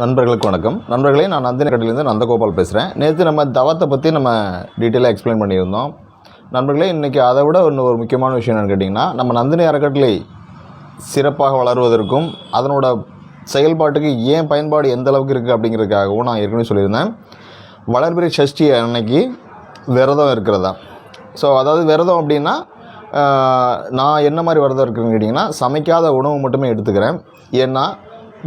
நண்பர்களுக்கு வணக்கம். நண்பர்களே நான் நந்தின கடையிலேருந்து நந்தகோபால் பேசுகிறேன் நேற்று நம்ம தவத்தை பற்றி நம்ம டீட்டெயிலாக எக்ஸ்பிளைன் பண்ணியிருந்தோம். நண்பர்களே இன்றைக்கி அதை விட இன்னும் ஒரு முக்கியமான விஷயம் என்னென்னு கேட்டிங்கன்னா நம்ம நந்தினி அறக்கட்டளை சிறப்பாக வளருவதற்கும் அதனோட செயல்பாட்டுக்கு ஏன் பயன்பாடு எந்த அளவுக்கு இருக்குது அப்படிங்கிறதுக்காகவும் நான் ஏற்கனவே சொல்லியிருந்தேன். வளர்பிறை சஷ்டி அன்னைக்கு விரதம் இருக்கிறதா? ஸோ அதாவது விரதம் அப்படின்னா நான் என்ன மாதிரி விரதம் இருக்குன்னு கேட்டிங்கன்னா சமைக்காத உணவு மட்டுமே எடுத்துக்கிறேன். ஏன்னா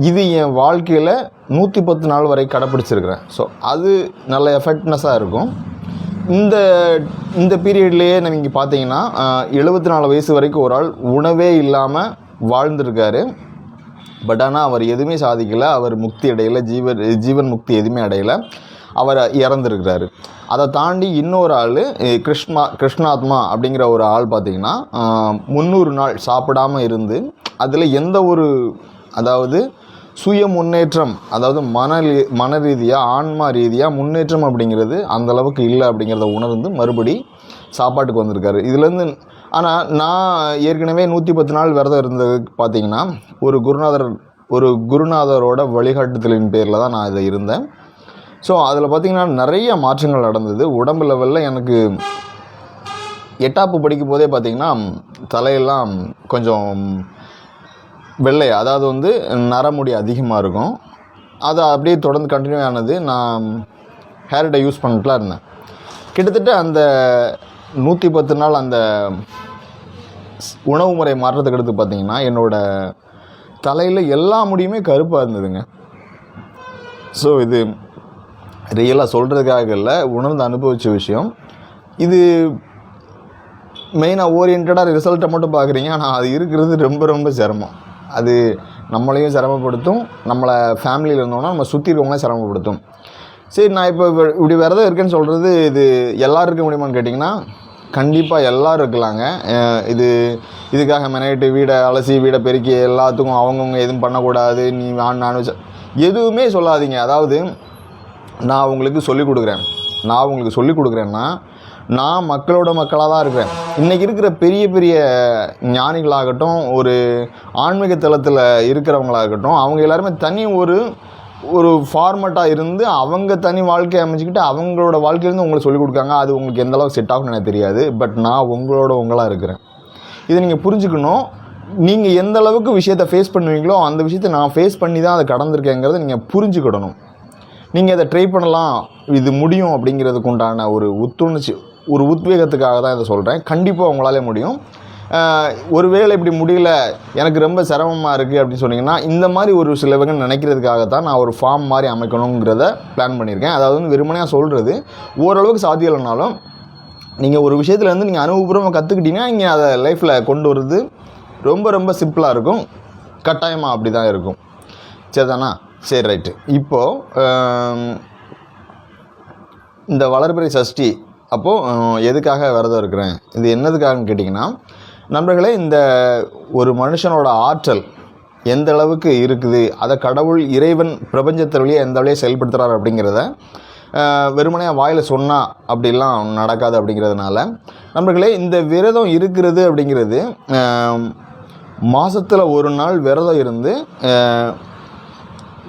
இது என் வாழ்க்கையில் நூற்றி பத்து நாள் வரை கடைப்பிடிச்சிருக்கிறேன். ஸோ அது நல்ல எஃபெக்ட்னஸாக இருக்கும். இந்த இந்த பீரியட்லேயே நீங்கள் பார்த்தீங்கன்னா எழுபத்தி நாலு வயசு வரைக்கும் ஒரு ஆள் உணவே இல்லாமல் வாழ்ந்திருக்காரு. பட் ஆனால் அவர் எதுவுமே சாதிக்கலை. அவர் முக்தி அடையலை. ஜீவன் ஜீவன் முக்தி எதுவுமே அடையலை. அவர் இறந்துருக்கிறாரு. அதை தாண்டி இன்னொரு ஆள் கிருஷ்ணா கிருஷ்ணாத்மா அப்படிங்கிற ஒரு ஆள் பார்த்தீங்கன்னா முந்நூறு நாள் சாப்பிடாமல் இருந்து அதில் எந்த ஒரு அதாவது சுய முன்னேற்றம் அதாவது மன மன ரீதியாக ஆன்மா ரீதியாக முன்னேற்றம் அப்படிங்கிறது அந்த அளவுக்கு இல்லை அப்படிங்கிறத உணர்ந்து மறுபடி சாப்பாட்டுக்கு வந்திருக்காரு. இதுலேருந்து ஆனால் நான் ஏற்கனவே நூற்றி பத்து நாள் விரதம் இருந்தது பார்த்தீங்கன்னா ஒரு குருநாதர் ஒரு குருநாதரோட வழிகாட்டுதலின் பேரில் தான் நான் இதை இருந்தேன். ஸோ அதில் பார்த்தீங்கன்னா நிறைய மாற்றங்கள் நடந்தது. உடம்பு லெவலில் எனக்கு எட்டாப்பு படிக்கும் போதே பார்த்தீங்கன்னா தலையெல்லாம் கொஞ்சம் வெள்ளை அதாவது வந்து நரமுடி அதிகமாக இருக்கும். அது அப்படியே தொடர்ந்து கண்டினியூ ஆனது நான் ஹேர் டை யூஸ் பண்ணிட்டுலாம் இருந்தேன். கிட்டத்தட்ட அந்த நூற்றி பத்து நாள் அந்த உணவு முறை மாற்றத்துக்கு அடுத்து பார்த்தீங்கன்னா என்னோட தலையில் எல்லா முடியுமே கருப்பாக இருந்ததுங்க. ஸோ இது ரியலாக சொல்கிறதுக்காக இல்லை உணர்ந்து அனுபவித்த விஷயம். இது மெயினாக ஓரியன்டாக ரிசல்ட்டை மட்டும் பார்க்குறீங்க ஆனால் அது இருக்கிறது ரொம்ப ரொம்ப சிரமம். அது நம்மளையும் சிரமப்படுத்தும் நம்மளை ஃபேமிலியில் இருந்தோம்னா நம்ம சுற்றி இருக்கவங்களையும் சிரமப்படுத்தும். சரி நான் இப்போ இப்படி விரதம் இருக்கேன்னு சொல்கிறது இது எல்லோரும் இருக்க முடியுமான்னு கேட்டிங்கன்னா கண்டிப்பாக எல்லோரும் இருக்கலாங்க. இது இதுக்காக மெனக்கிட்டு வீடை அலசி வீடை பெருக்கி எல்லாத்துக்கும் அவங்கவுங்க எதுவும் பண்ணக்கூடாது நீ நான் நான் எதுவுமே சொல்லாதீங்க. அதாவது நான் உங்களுக்கு சொல்லிக் கொடுக்குறேன். நான் உங்களுக்கு சொல்லிக் கொடுக்குறேன்னா நான் மக்களோட மக்களாக தான் இருக்கிறேன் இன்றைக்கி இருக்கிற பெரிய பெரிய ஞானிகளாகட்டும் ஒரு ஆன்மீக தளத்தில் இருக்கிறவங்களாகட்டும் அவங்க எல்லாருமே தனி ஒரு ஒரு ஃபார்மட்டாக இருந்து அவங்க தனி வாழ்க்கையை அமைச்சிக்கிட்டு அவங்களோட வாழ்க்கையிலேருந்து உங்களுக்கு சொல்லிக் கொடுக்காங்க. அது உங்களுக்கு எந்த அளவுக்கு செட் ஆகும்னு எனக்கு தெரியாது. பட் நான் உங்களோட உங்களாக இருக்கிறேன். இதை நீங்கள் புரிஞ்சுக்கணும். நீங்கள் எந்த அளவுக்கு விஷயத்தை ஃபேஸ் பண்ணுவீங்களோ அந்த விஷயத்தை நான் ஃபேஸ் பண்ணி தான் அதை கடந்திருக்கேங்கிறத நீங்கள் புரிஞ்சுக்கிடணும். நீங்கள் இதை ட்ரை பண்ணலாம். இது முடியும் அப்படிங்கிறதுக்கு உண்டான ஒரு ஒத்துணர்ச்சி ஒரு உத்வேகத்துக்காக தான் இதை சொல்கிறேன் கண்டிப்பாக உங்களாலே முடியும். ஒரு ஒருவேளை இப்படி முடியல எனக்கு ரொம்ப சிரமமாக இருக்குது அப்படின்னு சொன்னிங்கன்னா இந்த மாதிரி ஒரு சிலவங்க நினைக்கிறதுக்காக தான் நான் ஒரு ஃபார்ம் மாதிரி அமைக்கணுங்கிறத பிளான் பண்ணியிருக்கேன். அதாவது வந்து வெறுமனையாக சொல்கிறது ஓரளவுக்கு சாத்தியம் இல்லைனாலும் நீங்கள் ஒரு விஷயத்துலேருந்து நீங்கள் அனுபவபூர்வமாக கற்றுக்கிட்டீங்கன்னா நீங்கள் அதை லைஃப்பில் கொண்டு வர்றது ரொம்ப ரொம்ப சிம்பிளாக இருக்கும். கட்டாயமாக அப்படி தான் இருக்கும். சரிதானா? சரி ரைட்டு இப்போது இந்த வளர்பிறை சஷ்டி அப்போது எதுக்காக விரதம் இருக்கிறேன்? இது என்னதுக்காகன்னு கேட்டிங்கன்னா நண்பர்களே இந்த ஒரு மனுஷனோட ஆற்றல் எந்த அளவுக்கு இருக்குது அதை கடவுள் இறைவன் பிரபஞ்சத்து வழியே எந்த வழியாக செயல்படுத்துகிறார் அப்படிங்கிறத வெறுமனையாக வாயில் சொன்னால் அப்படிலாம் நடக்காது அப்படிங்கிறதுனால நண்பர்களே இந்த விரதம் இருக்கிறது அப்படிங்கிறது மாதத்தில் ஒரு நாள் விரதம் இருந்து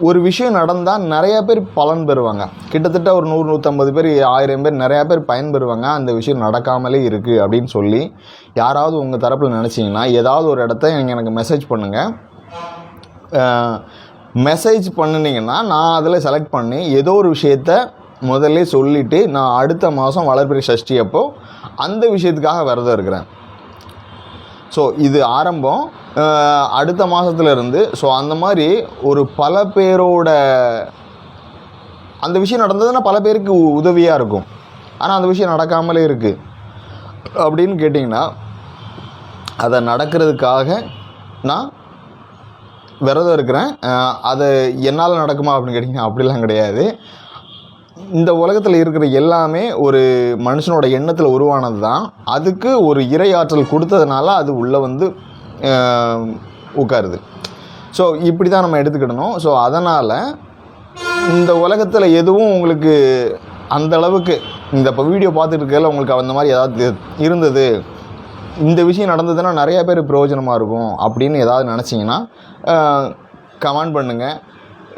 ஒரு விஷயம் நடந்தால் நிறைய பேர் பலன் பெறுவாங்க. கிட்டத்தட்ட ஒரு நூறு நூற்றம்பது பேர் ஆயிரம் பேர் நிறையா பேர் பயன்பெறுவாங்க அந்த விஷயம் நடக்காமலே இருக்குது அப்படின்னு சொல்லி யாராவது உங்கள் தரப்பில் நினச்சிங்கன்னா ஏதாவது ஒரு இடத்த நீங்கள் எனக்கு மெசேஜ் பண்ணுங்கள் மெசேஜ் பண்ணினீங்கன்னா நான் அதில் செலக்ட் பண்ணி ஏதோ ஒரு விஷயத்த முதல்ல சொல்லிவிட்டு நான் அடுத்த மாதம் வளர்பிறை சஷ்டி அப்போது அந்த விஷயத்துக்காக விரதம் இருக்கிறேன். ஸோ இது ஆரம்பம். அடுத்த மாதத்துல இருந்து ஸோ அந்த மாதிரி ஒரு பல பேரோட அந்த விஷயம் நடந்ததுன்னா பல பேருக்கு உதவியாக இருக்கும். ஆனால் அந்த விஷயம் நடக்காமலே இருக்குது அப்படின்னு கேட்டிங்கன்னா அதை நடக்கிறதுக்காக நான் விரதம் இருக்கிறேன். அது என்னால் நடக்குமா அப்படின்னு கேட்டிங்கன்னா அப்படிலாம் கிடையாது. இந்த உலகத்தில் இருக்கிற எல்லாமே ஒரு மனுஷனோட எண்ணத்தில் உருவானது தான் அதுக்கு ஒரு இறை ஆற்றல் கொடுத்ததுனால அது உள்ளே வந்து உட்காருது. ஸோ இப்படி தான் நம்ம எடுத்துக்கிடணும். ஸோ அதனால் இந்த உலகத்தில் எதுவும் உங்களுக்கு அந்த அளவுக்கு இந்த இப்போ வீடியோ பார்த்துட்டு இருக்கையில உங்களுக்கு அந்த மாதிரி ஏதாவது இருந்தது? இந்த விஷயம் நடந்ததுன்னா நிறையா பேர் பிரயோஜனமாக இருக்கும் அப்படின்னு ஏதாவது நினச்சிங்கன்னா கமெண்ட் பண்ணுங்கள்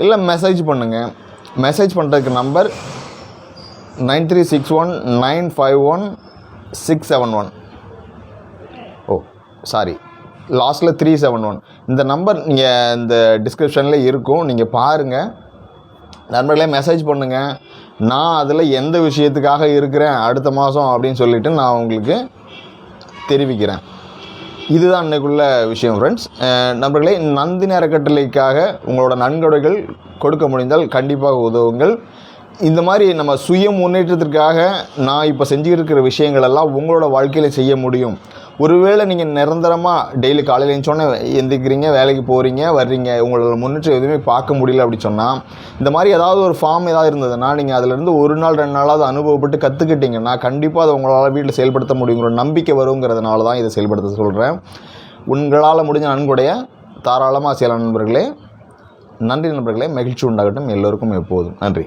இல்லை மெசேஜ் பண்ணுங்கள் மெசேஜ் பண்ணுறதுக்கு number nine three six one nine five one six seven one oh sorry லாஸ்ட்டில் த்ரீ செவன் ஒன் இந்த நம்பர் நீங்கள் இந்த டிஸ்கிரிப்ஷனில் இருக்கும். நீங்கள் பாருங்கள் நண்பர்களே மெசேஜ் பண்ணுங்கள் நான் அதில் எந்த விஷயத்துக்காக இருக்கிறேன் அடுத்த மாதம் அப்படின்னு சொல்லிவிட்டு நான் உங்களுக்கு தெரிவிக்கிறேன். இதுதான் அன்னைக்குள்ள விஷயம் ஃப்ரெண்ட்ஸ் நண்பர்களே நந்தினி அறக்கட்டளைக்காக உங்களோட நன்கொடைகள் கொடுக்க முடிந்தால் கண்டிப்பாக உதவுங்கள். இந்த மாதிரி நம்ம சுய முன்னேற்றத்திற்காக நான் இப்போ செஞ்சுக்கிட்டு இருக்கிற விஷயங்கள் எல்லாம் உங்களோட வாழ்க்கையில் செய்ய முடியும். ஒருவேளை நீங்கள் நிரந்தரமாக டெய்லி காலையில் எழுந்தோன்னே எந்திரிக்கிறீங்க வேலைக்கு போகிறீங்க வர்றீங்க உங்களோட முன்னேற்றம் எதுவுமே பார்க்க முடியல அப்படி சொன்னால் இந்த மாதிரி ஏதாவது ஒரு ஃபார்ம் ஏதாவது இருந்ததுன்னா நீங்கள் அதிலிருந்து ஒரு நாள் ரெண்டு நாளாவது அனுபவப்பட்டு கற்றுக்கிட்டீங்கன்னா கண்டிப்பாக அதை உங்களால் வீட்டில் செயல்படுத்த முடியுங்கிற நம்பிக்கை வருங்கிறதுனால தான் இதை செயல்படுத்த சொல்கிறேன் உங்களால் முடிஞ்ச நன்கொடைய தாராளமாக செய்யலாம் நண்பர்களே நன்றி நண்பர்களே மகிழ்ச்சி உண்டாகட்டும் எல்லோருக்கும் எப்போதும். நன்றி.